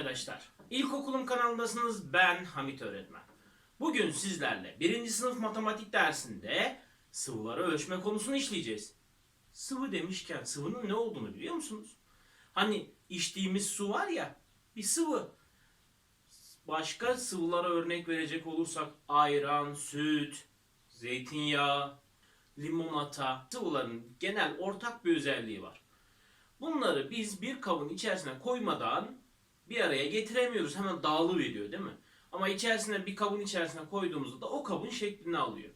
arkadaşlar. İlkokulum kanalındasınız. Ben Hamit Öğretmen. Bugün sizlerle 1. sınıf matematik dersinde sıvıları ölçme konusunu işleyeceğiz. Sıvı demişken sıvının ne olduğunu biliyor musunuz? Hani içtiğimiz su var ya bir sıvı. Başka sıvılara örnek verecek olursak ayran, süt, zeytinyağı, limonata sıvıların genel ortak bir özelliği var. Bunları biz bir kabın içerisine koymadan bir araya getiremiyoruz. Hemen dağılıveriyor değil mi? Ama içerisine bir kabın içerisine koyduğumuzda da o kabın şeklini alıyor.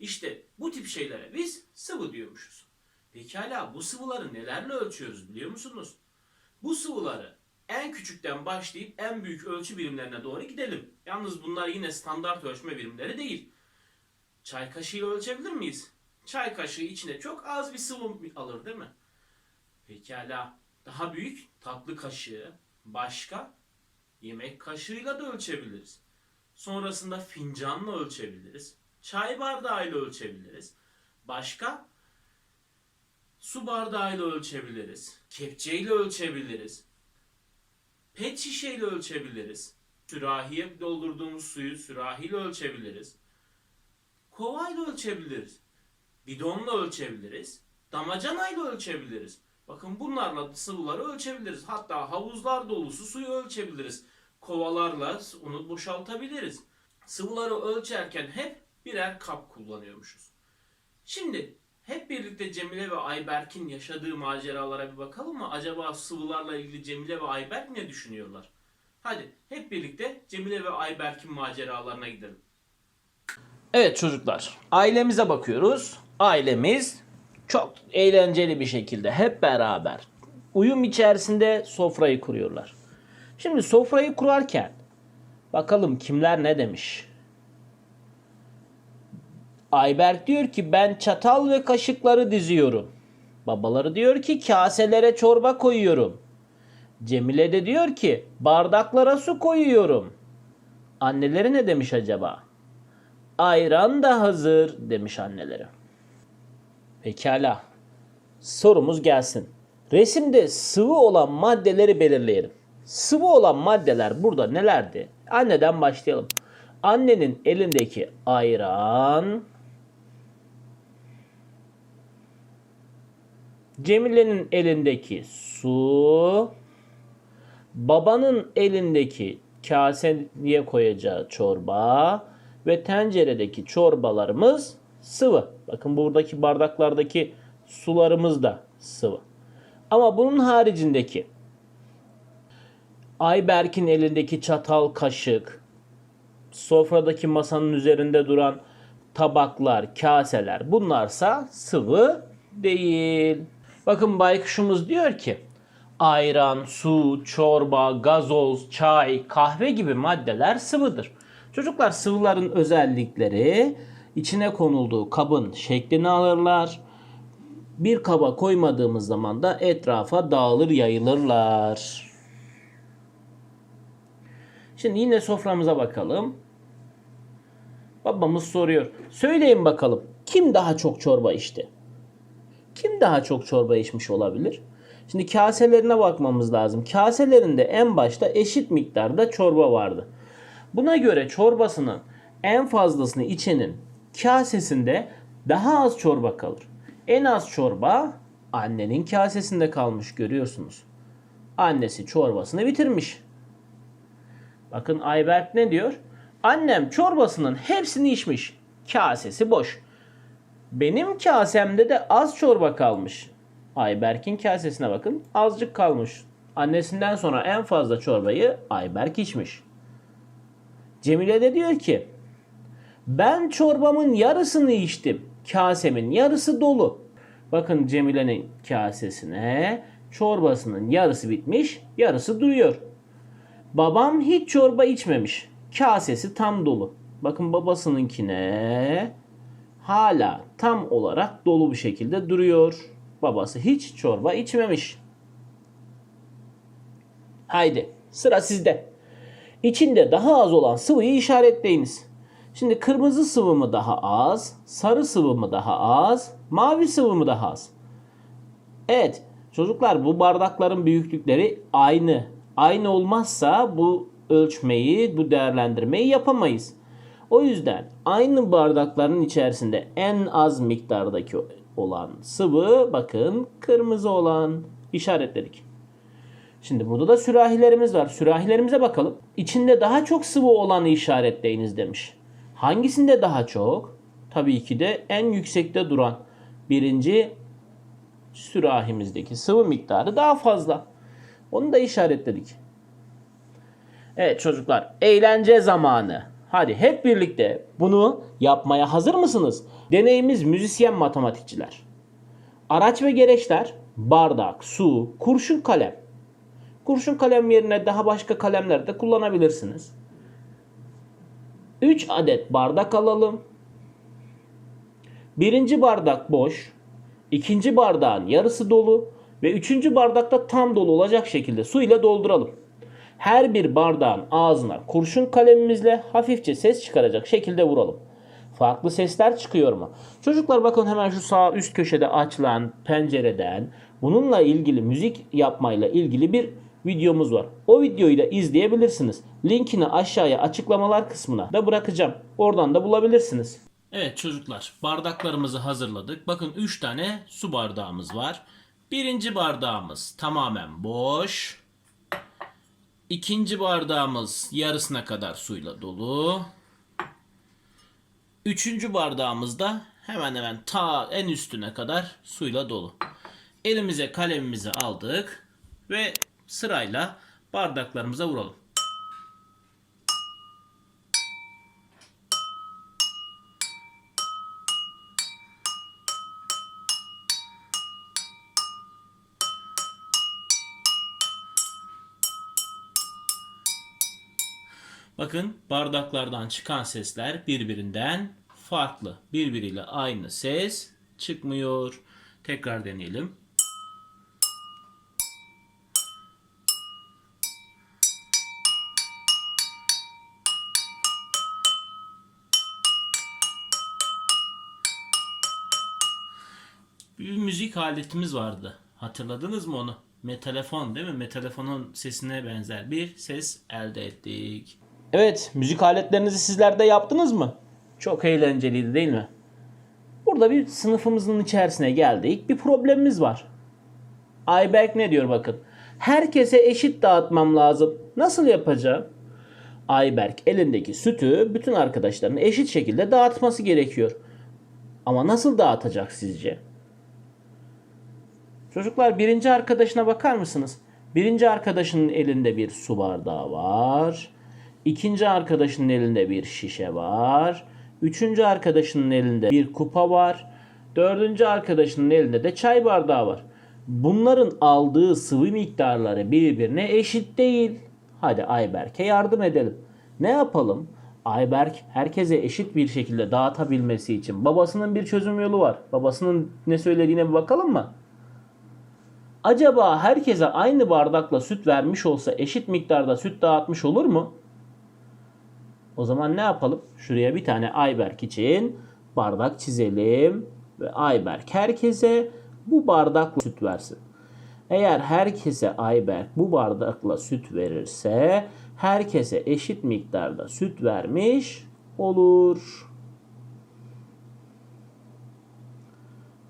İşte bu tip şeylere biz sıvı diyormuşuz. Pekala bu sıvıları nelerle ölçüyoruz biliyor musunuz? Bu sıvıları en küçükten başlayıp en büyük ölçü birimlerine doğru gidelim. Yalnız bunlar yine standart ölçme birimleri değil. Çay kaşığıyla ölçebilir miyiz? Çay kaşığı içine çok az bir sıvı alır değil mi? Pekala. Daha büyük tatlı kaşığı, başka yemek kaşığıyla da ölçebiliriz. Sonrasında fincanla ölçebiliriz. Çay bardağıyla ölçebiliriz. Başka su bardağıyla ölçebiliriz. Kepçeyle ölçebiliriz. Pet şişeyle ölçebiliriz. Sürahiye doldurduğumuz suyu sürahiyle ölçebiliriz. Kovayla ölçebiliriz. Bidonla ölçebiliriz. Damacanayla ölçebiliriz. Bakın bunlarla sıvıları ölçebiliriz. Hatta havuzlar dolusu suyu ölçebiliriz. Kovalarla onu boşaltabiliriz. Sıvıları ölçerken hep birer kap kullanıyormuşuz. Şimdi hep birlikte Cemile ve Ayberk'in yaşadığı maceralara bir bakalım mı? Acaba sıvılarla ilgili Cemile ve Ayberk ne düşünüyorlar? Hadi hep birlikte Cemile ve Ayberk'in maceralarına gidelim. Evet çocuklar, ailemize bakıyoruz. Ailemiz çok eğlenceli bir şekilde hep beraber uyum içerisinde sofrayı kuruyorlar. Şimdi sofrayı kurarken bakalım kimler ne demiş. Ayberk diyor ki ben çatal ve kaşıkları diziyorum. Babaları diyor ki kaselere çorba koyuyorum. Cemile de diyor ki bardaklara su koyuyorum. Anneleri ne demiş acaba? Ayran da hazır demiş anneleri. Pekala. Sorumuz gelsin. Resimde sıvı olan maddeleri belirleyelim. Sıvı olan maddeler burada nelerdi? Anneden başlayalım. Annenin elindeki ayran, Cemile'nin elindeki su, babanın elindeki kaseye koyacağı çorba ve tenceredeki çorbalarımız sıvı. Bakın buradaki bardaklardaki sularımız da sıvı. Ama bunun haricindeki Ayberk'in elindeki çatal, kaşık, sofradaki masanın üzerinde duran tabaklar, kaseler bunlarsa sıvı değil. Bakın baykuşumuz diyor ki ayran, su, çorba, gazoz, çay, kahve gibi maddeler sıvıdır. Çocuklar sıvıların özellikleri içine konulduğu kabın şeklini alırlar. Bir kaba koymadığımız zaman da etrafa dağılır yayılırlar. Şimdi yine soframıza bakalım. Babamız soruyor. Söyleyin bakalım kim daha çok çorba içti? Kim daha çok çorba içmiş olabilir? Şimdi kaselerine bakmamız lazım. Kaselerinde en başta eşit miktarda çorba vardı. Buna göre çorbasının en fazlasını içenin kasesinde daha az çorba kalır. En az çorba annenin kasesinde kalmış görüyorsunuz. Annesi çorbasını bitirmiş. Bakın Ayberk ne diyor? Annem çorbasının hepsini içmiş. Kasesi boş. Benim kasemde de az çorba kalmış. Ayberk'in kasesine bakın azıcık kalmış. Annesinden sonra en fazla çorbayı Ayberk içmiş. Cemile de diyor ki ben çorbamın yarısını içtim. Kasemin yarısı dolu. Bakın Cemile'nin kasesine çorbasının yarısı bitmiş, yarısı duruyor. Babam hiç çorba içmemiş. Kasesi tam dolu. Bakın babasınınkine hala tam olarak dolu bir şekilde duruyor. Babası hiç çorba içmemiş. Haydi sıra sizde. İçinde daha az olan sıvıyı işaretleyiniz. Şimdi kırmızı sıvı mı daha az, sarı sıvı mı daha az, mavi sıvı mı daha az? Evet çocuklar bu bardakların büyüklükleri aynı. Aynı olmazsa bu ölçmeyi, bu değerlendirmeyi yapamayız. O yüzden aynı bardakların içerisinde en az miktardaki olan sıvı bakın kırmızı olan işaretledik. Şimdi burada da sürahilerimiz var. Sürahilerimize bakalım. İçinde daha çok sıvı olanı işaretleyiniz demiş. Hangisinde daha çok? Tabii ki de en yüksekte duran birinci sürahimizdeki sıvı miktarı daha fazla. Onu da işaretledik. Evet çocuklar eğlence zamanı. Hadi hep birlikte bunu yapmaya hazır mısınız? Deneyimiz müzisyen matematikçiler. Araç ve gereçler bardak, su, kurşun kalem. Kurşun kalem yerine daha başka kalemler de kullanabilirsiniz. 3 adet bardak alalım. Birinci bardak boş. ikinci bardağın yarısı dolu. Ve üçüncü bardakta tam dolu olacak şekilde su ile dolduralım. Her bir bardağın ağzına kurşun kalemimizle hafifçe ses çıkaracak şekilde vuralım. Farklı sesler çıkıyor mu? Çocuklar bakın hemen şu sağ üst köşede açılan pencereden bununla ilgili müzik yapmayla ilgili bir videomuz var. O videoyu da izleyebilirsiniz. Linkini aşağıya açıklamalar kısmına da bırakacağım. Oradan da bulabilirsiniz. Evet çocuklar bardaklarımızı hazırladık. Bakın 3 tane su bardağımız var. Birinci bardağımız tamamen boş. İkinci bardağımız yarısına kadar suyla dolu. Üçüncü bardağımız da hemen hemen ta en üstüne kadar suyla dolu. Elimize kalemimizi aldık ve sırayla bardaklarımıza vuralım. Bakın bardaklardan çıkan sesler birbirinden farklı. Birbiriyle aynı ses çıkmıyor. Tekrar deneyelim. Bir müzik aletimiz vardı. Hatırladınız mı onu? Metelefon değil mi? Metelefonun sesine benzer bir ses elde ettik. Evet, müzik aletlerinizi sizler de yaptınız mı? Çok eğlenceliydi değil mi? Burada bir sınıfımızın içerisine geldik. Bir problemimiz var. Ayberk ne diyor bakın. Herkese eşit dağıtmam lazım. Nasıl yapacağım? Ayberk elindeki sütü bütün arkadaşlarına eşit şekilde dağıtması gerekiyor. Ama nasıl dağıtacak sizce? Çocuklar birinci arkadaşına bakar mısınız? Birinci arkadaşının elinde bir su bardağı var. İkinci arkadaşının elinde bir şişe var. Üçüncü arkadaşının elinde bir kupa var. Dördüncü arkadaşının elinde de çay bardağı var. Bunların aldığı sıvı miktarları birbirine eşit değil. Hadi Ayberk'e yardım edelim. Ne yapalım? Ayberk herkese eşit bir şekilde dağıtabilmesi için babasının bir çözüm yolu var. Babasının ne söylediğine bir bakalım mı? Acaba herkese aynı bardakla süt vermiş olsa eşit miktarda süt dağıtmış olur mu? O zaman ne yapalım? Şuraya bir tane Ayberk için bardak çizelim ve Ayberk herkese bu bardakla süt versin. Eğer herkese Ayberk bu bardakla süt verirse herkese eşit miktarda süt vermiş olur.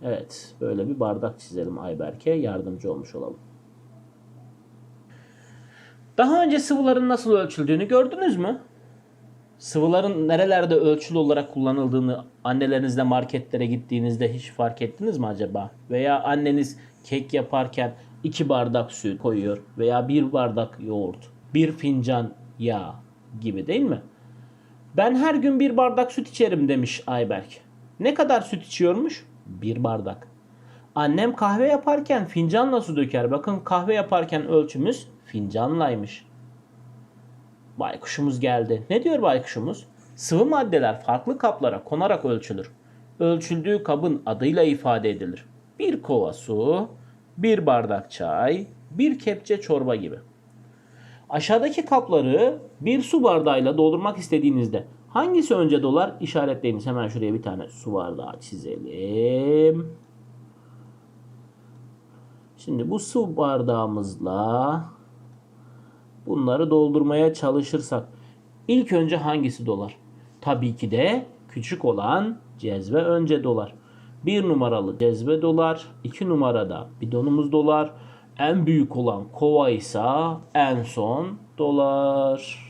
Evet, böyle bir bardak çizelim Ayberk'e yardımcı olmuş olalım. Daha önce sıvıların nasıl ölçüldüğünü gördünüz mü? Sıvıların nerelerde ölçülü olarak kullanıldığını annelerinizle marketlere gittiğinizde hiç fark ettiniz mi acaba? Veya anneniz kek yaparken iki bardak süt koyuyor veya bir bardak yoğurt, bir fincan yağ gibi değil mi? Ben her gün bir bardak süt içerim demiş Ayberk. Ne kadar süt içiyormuş? Bir bardak. Annem kahve yaparken fincanla su döker. Bakın kahve yaparken ölçümüz fincanlaymış. Baykuşumuz geldi. Ne diyor baykuşumuz? Sıvı maddeler farklı kaplara konarak ölçülür. Ölçüldüğü kabın adıyla ifade edilir. Bir kova su, bir bardak çay, bir kepçe çorba gibi. Aşağıdaki kapları bir su bardağıyla doldurmak istediğinizde hangisi önce dolar işaretleyiniz. Hemen şuraya bir tane su bardağı çizelim. Şimdi bu su bardağımızla bunları doldurmaya çalışırsak ilk önce hangisi dolar? Tabii ki de küçük olan cezve önce dolar. Bir numaralı cezve dolar, iki numarada bidonumuz dolar, en büyük olan kova ise en son dolar.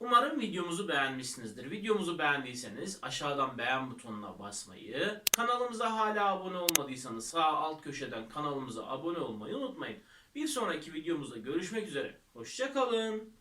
Umarım videomuzu beğenmişsinizdir. Videomuzu beğendiyseniz aşağıdan beğen butonuna basmayı, kanalımıza hala abone olmadıysanız sağ alt köşeden kanalımıza abone olmayı unutmayın. Bir sonraki videomuzda görüşmek üzere. Hoşçakalın.